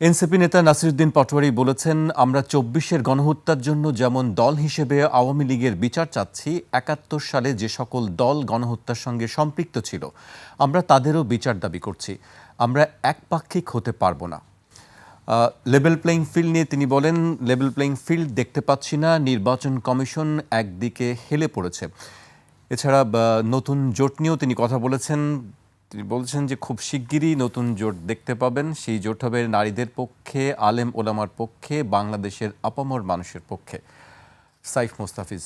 NCP নেতা নাসিরুদ্দিন পাটোয়ারি বলেছেন, আমরা চব্বিশের গণহত্যার জন্য যেমন দল হিসেবে আওয়ামী লীগের বিচার চাচ্ছি, একাত্তর সালে যে সকল দল গণহত্যার সঙ্গে সম্পৃক্ত ছিল, আমরা তাদেরও বিচার দাবি করছি। আমরা একপাক্ষিক হতে পারব না। লেভেল প্লেইং ফিল্ড নিয়ে তিনি বলেন, লেভেল প্লেইং ফিল্ড দেখতে পাচ্ছি না, নির্বাচন কমিশন একদিকে হেলে পড়েছে। এছাড়া নতুন জোট নিয়েও তিনি কথা বলেছেন তিনি বলছেন যে খুব শিগগিরই নতুন জোট দেখতে পাবেন। সেই জোট হবে নারীদের পক্ষে আলেম ওলামার পক্ষে বাংলাদেশের আপামর মানুষের পক্ষে। সাইফ মোস্তাফিজ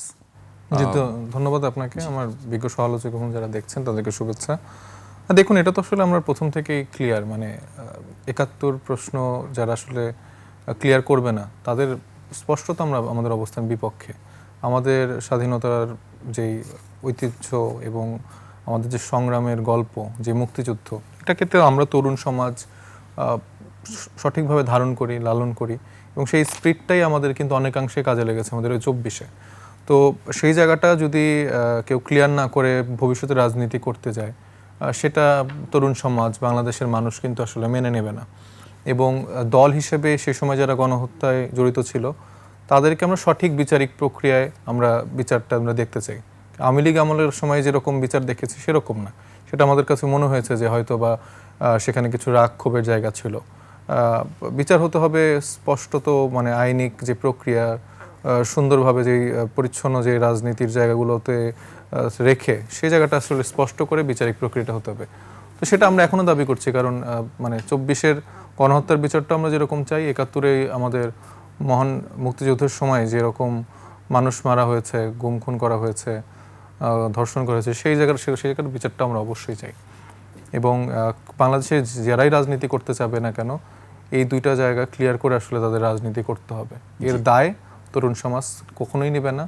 জি তো ধন্যবাদ আপনাকে। আমার বিজ্ঞ সমালোচক এবং যারা দেখছেন তাদেরকে শুভেচ্ছা। আর দেখুন এটা তো আসলে আমরা প্রথম থেকেই ক্লিয়ার মানে একাত্তর প্রশ্ন যারা আসলে ক্লিয়ার করবে না তাদের স্পষ্টত আমরা আমাদের অবস্থান বিপক্ষে। আমাদের স্বাধীনতার যেই ঐতিহ্য এবং আমাদের যে সংগ্রামের গল্প, যে মুক্তিযুদ্ধ এটা তো আমরা তরুণ সমাজ সঠিকভাবে ধারণ করি, লালন করি এবং সেই স্পিরিটটাই আমাদের কিন্তু অনেকাংশে কাজে লেগেছে আমাদের ওই চব্বিশে। তো সেই জায়গাটা যদি কেউ ক্লিয়ার না করে ভবিষ্যতে রাজনীতি করতে যায় সেটা তরুণ সমাজ, বাংলাদেশের মানুষ কিন্তু আসলে মেনে নেবে না। এবং দল হিসেবে সে সময় যারা গণহত্যায় জড়িত ছিল, তাদেরকে আমরা সঠিক বিচারিক প্রক্রিয়ায় আমরা বিচারটা আমরা দেখতে চাই। আওয়ামী লীগ আমলের সময় যেরকম বিচার দেখেছি সেরকম না। সেটা আমাদের কাছে মনে হয়েছে যে হয়তো বা সেখানে কিছু রাগ ক্ষোভের জায়গা ছিল। বিচার হতে হবে স্পষ্টত মানে আইনিক যে প্রক্রিয়া সুন্দরভাবে যে পরিচ্ছন্ন যে রাজনীতির জায়গাগুলোতে রেখে সেই জায়গাটা আসলে স্পষ্ট করে বিচারিক প্রক্রিয়াটা হতে হবে। তো সেটা আমরা এখনও দাবি করছি, কারণ মানে চব্বিশের গণহত্যার বিচারটা আমরা যেরকম চাই একাত্তরে আমাদের মহান মুক্তিযুদ্ধের সময় যেরকম মানুষ মারা হয়েছে, গুম খুন করা হয়েছে ধর্ষণ করেছে সেই জায়গার সেই জায়গার বিচারটা আমরা অবশ্যই চাই। এবং বাংলাদেশে যারাই রাজনীতি করতে চাবে না কেন এই দুইটা জায়গা ক্লিয়ার করে আসলে তাদের রাজনীতি করতে হবে। এর দায় তরুণ সমাজ কখনোই নেবে না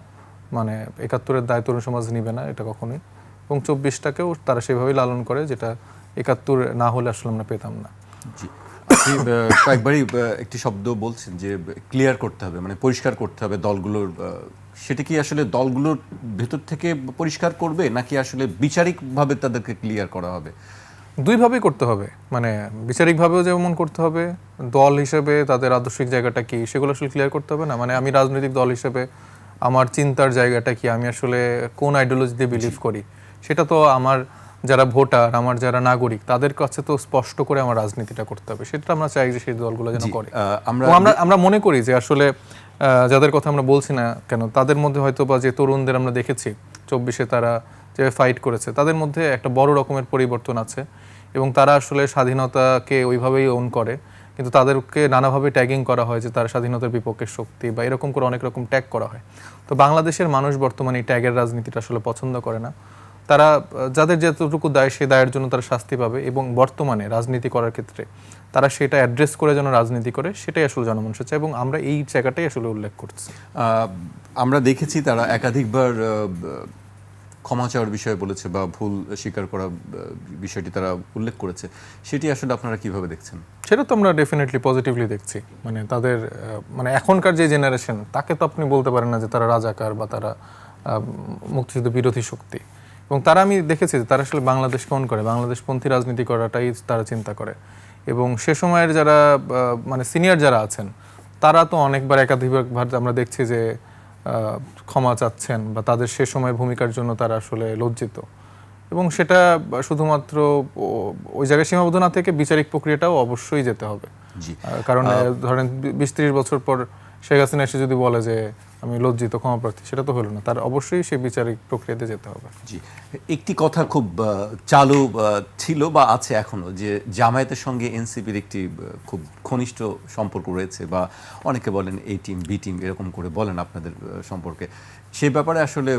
মানে একাত্তরের দায় তরুণ সমাজ নেবে না এটা কখনোই। এবং চব্বিশটাকেও তারা সেভাবেই লালন করে যেটা একাত্তর না হলে আসলে আমরা পেতাম না। জি। আপনি কয়েকবারই একটি শব্দ বলছেন যে ক্লিয়ার করতে হবে মানে পরিষ্কার করতে হবে দলগুলোর সেটা কি আসলে দলগুলোর ভেতর থেকে পরিষ্কার করবে নাকি আসলে বিচারিকভাবে তাদেরকে ক্লিয়ার করা হবে? দুইভাবেই করতে হবে। মানে বিচারিকভাবেও যেমন করতে হবে দল হিসেবে তাদের আদর্শিক জায়গাটা কি সেগুলো আসলে ক্লিয়ার করতে হবে না? মানে আমি রাজনৈতিক দল হিসেবে আমার চিন্তার জায়গাটা কি? আমি আসলে কোন আইডিওলজিতে বিলিভ করি? সেটা তো আমার যারা ভোটার আমার যারা নাগরিক তাদের কাছে তো স্পষ্ট করে আমার রাজনীতিটা করতে হবে। সেটা আমরা চাই যে সেই দলগুলো যেন করে। আমরা আমরা মনে করি যে আসলে যাদের কথা আমরা বলছি না কেন, তাদের মধ্যে হয়তো বা যে তরুণদের আমরা দেখেছি, চব্বিশে তারা যে ফাইট করেছে, তাদের মধ্যে একটা বড় রকমের পরিবর্তন আছে এবং তারা আসলে স্বাধীনতাকে ওইভাবেই ওন করে, কিন্তু তাদেরকে নানাভাবে ট্যাগিং করা হয় যে তারা স্বাধীনতার বিপক্ষে শক্তি বা এরকম করে অনেক রকম ট্যাগ করা হয়। তো বাংলাদেশের মানুষ বর্তমানে এই ট্যাগের রাজনীতিটা আসলে পছন্দ করে না। তারা, যাদের যতটুকু দায়, সেই দায়ের জন্য তারা শাস্তি পাবে এবং বর্তমানে রাজনীতি করার ক্ষেত্রে তারা সেটা অ্যাড্রেস করে যেন রাজনীতি করে সেটাই আসলে জনমনসা চায় এবং আমরা এই জায়গাটাই আসলে উল্লেখ করছি। আমরা দেখেছি তারা একাধিকবার ক্ষমা চাওয়ার বিষয়ে বলেছে বা ভুল স্বীকার করা বিষয়টি তারা উল্লেখ করেছে। সেটি আসলে আপনারা কীভাবে দেখছেন? সেটা তো আমরা ডেফিনেটলি পজিটিভলি দেখছি। মানে তাদের মানে এখনকার যে জেনারেশন তাকে তো আপনি বলতে পারেন না যে তারা রাজাকার বা তারা মুক্তিযুদ্ধ বিরোধী শক্তি। এবং তারা আমি দেখেছি যে তারা আসলে বাংলাদেশ কোন করে বাংলাদেশপন্থী রাজনীতি করাটাই তারা চিন্তা করে। এবং সে সময়ের যারা মানে সিনিয়র যারা আছেন তারা তো অনেকবার একাধিকবার আমরা দেখছি যে আহ, ক্ষমা চাচ্ছেন বা তাদের সে সময় ভূমিকার জন্য তারা আসলে লজ্জিত। এবং সেটা শুধুমাত্র ওই জায়গায় সীমাবদ্ধ না থেকে বিচারিক প্রক্রিয়াটাও অবশ্যই যেতে হবে। কারণ ধরেন বিশ ত্রিশ বছর পর শেখ হাসিনা এসে যদি বলে যে আমি লজ্জিত ক্ষমা প্রার্থী সেটা তো হলো না। তার অবশ্যই সেই বিচারিক প্রক্রিয়াতে যেতে হবে। জি। একটি কথা খুব চালু ছিল বা আছে এখনও যে জামায়াতের সঙ্গে এনসিপির একটি খুব ঘনিষ্ঠ সম্পর্ক রয়েছে বা অনেকে বলেন এই টিম বি টিম এরকম করে বলেন আপনাদের সম্পর্কে। সেই ব্যাপারে আসলে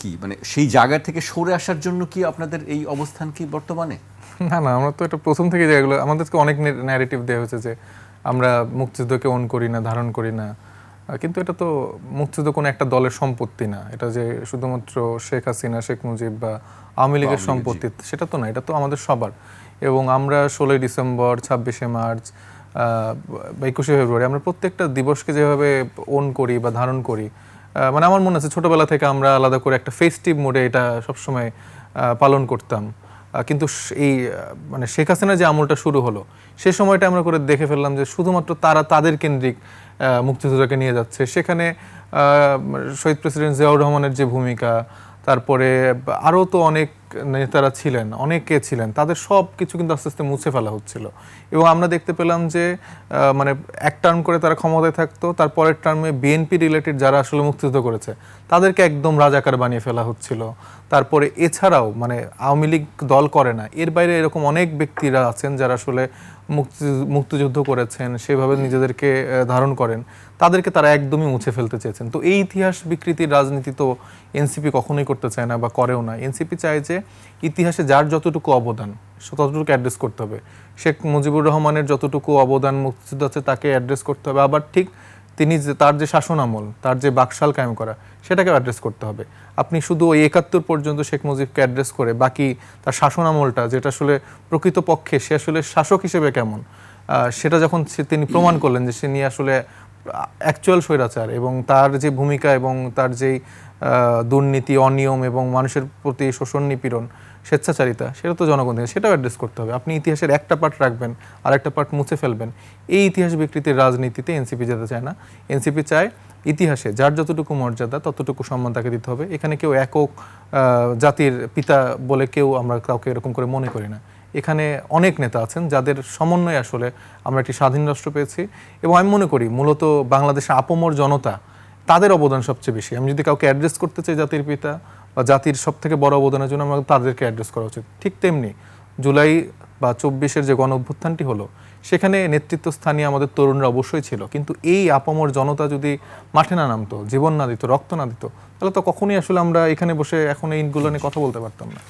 কি মানে সেই জায়গা থেকে সরে আসার জন্য কি আপনাদের এই অবস্থান কি বর্তমানে? না না আমরা তো এটা প্রথম থেকে জায়গাগুলো আমাদেরকে অনেক ন্যারেটিভ দেওয়া হয়েছে যে আমরা মুক্তিযুদ্ধকে অন করি না ধারণ করি না। কিন্তু এটা তো মুক্তিযুদ্ধ কোনো একটা দলের সম্পত্তি না। এটা যে শুধুমাত্র শেখ হাসিনা শেখ মুজিব বা আওয়ামী লীগের সম্পত্তি সেটা তো না এটা তো আমাদের সবার। এবং আমরা ষোলোই ডিসেম্বর ছাব্বিশে মার্চ বা একুশে ফেব্রুয়ারি আমরা প্রত্যেকটা দিবসকে যেভাবে ওন করি বা ধারণ করি মানে আমার মনে আছে ছোটবেলা থেকে আমরা আলাদা করে একটা ফেস্টিভ মোডে এটা সবসময় পালন করতাম। কিন্তু এই মানে শেখ হাসিনা যে আমলটা শুরু হলো, সে সময়টা আমরা করে দেখে ফেললাম যে শুধুমাত্র তারা তাদের কেন্দ্রিক মুক্তিযোদ্ধাকে নিয়ে যাচ্ছে। সেখানে শহীদ প্রেসিডেন্ট জিয়াউর রহমানের যে ভূমিকা, তারপরে আরও তো অনেক নেতারা ছিলেন, অনেকে ছিলেন, তাদের সব কিছু কিন্তু আস্তে আস্তে মুছে ফেলা হচ্ছিল। এবং আমরা দেখতে পেলাম যে মানে এক টার্ম করে তারা ক্ষমতায় থাকতো, তারপরের টার্মে বিএনপি রিলেটেড যারা আসলে মুক্তিযুদ্ধ করেছে, তাদেরকে একদম রাজাকার বানিয়ে ফেলা হচ্ছিল। তারপরে এছাড়াও মানে আওয়ামী লীগ দল করে না, এর বাইরে এরকম অনেক ব্যক্তিরা আছেন যারা আসলে মুক্তি, মুক্তিযুদ্ধ করেছেন, সেভাবে নিজেদেরকে ধারণ করেন। তাদেরকে তারা একদমই মুছে ফেলতে চেয়েছেন। তো এই ইতিহাস বিকৃতির রাজনীতি তো এনসিপি কখনোই করতে চায় না বা করেও না। এনসিপি চায় যে ইতিহাসে যার যতটুকু অবদান ততটুকু অ্যাড্রেস করতে হবে। শেখ মুজিবুর রহমানের যতটুকু অবদান মুক্তিযুদ্ধ আছে তাকে অ্যাড্রেস করতে হবে। আবার ঠিক তিনি যে তার যে শাসন আমল, তার যে বাকশাল কায়েম করা সেটাকে অ্যাড্রেস করতে হবে। আপনি শুধু ওই একাত্তর পর্যন্ত শেখ মুজিবকে অ্যাড্রেস করে বাকি তার শাসন আমলটা, যেটা আসলে প্রকৃতপক্ষে সে আসলে শাসক হিসেবে কেমন সেটা যখন তিনি প্রমাণ করলেন যে সে নিয়ে আসলে অ্যাকচুয়াল স্বৈরাচার এবং তার যে ভূমিকা এবং তার যেই দুর্নীতি, অনিয়ম এবং মানুষের প্রতি শোষণ নিপীড়ন স্বেচ্ছাচারিতা, সেটা তো জনগণ থেকে, সেটাও অ্যাড্রেস করতে হবে। আপনি ইতিহাসের একটা পার্ট রাখবেন, আর একটা পার্ট মুছে ফেলবেন। এই ইতিহাস বিকৃতির রাজনীতিতে এনসিপি যেতে চায় না। এনসিপি চায় ইতিহাসে যার যতটুকু মর্যাদা, ততটুকু সম্মান তাকে দিতে হবে। এখানে কেউ একক জাতির পিতা বলে কেউ আমরা কাউকে এরকম করে মনে করি না। এখানে অনেক নেতা আছেন যাদের সমন্বয়ে আসলে আমরা একটি স্বাধীন রাষ্ট্র পেয়েছি। এবং আমি মনে করি মূলত বাংলাদেশে আপমর জনতা, তাদের অবদান সবচেয়ে বেশি। আমি যদি কাউকে অ্যাড্রেস করতে চাই জাতির পিতা বা জাতির সব থেকে বড় অবদানের জন্য আমাদের তাদেরকে অ্যাড্রেস করা উচিত। ঠিক তেমনি জুলাই বা চব্বিশের যে গণ অভ্যুত্থানটি হলো, সেখানে নেতৃত্ব স্থানীয় আমাদের তরুণরা অবশ্যই ছিল। কিন্তু এই আপামর জনতা যদি মাঠে না নামতো, জীবন না দিত, রক্ত না দিত, তাহলে তো কখনোই আসলে আমরা এখানে বসে এখন এইগুলো নিয়ে কথা বলতে পারতাম না।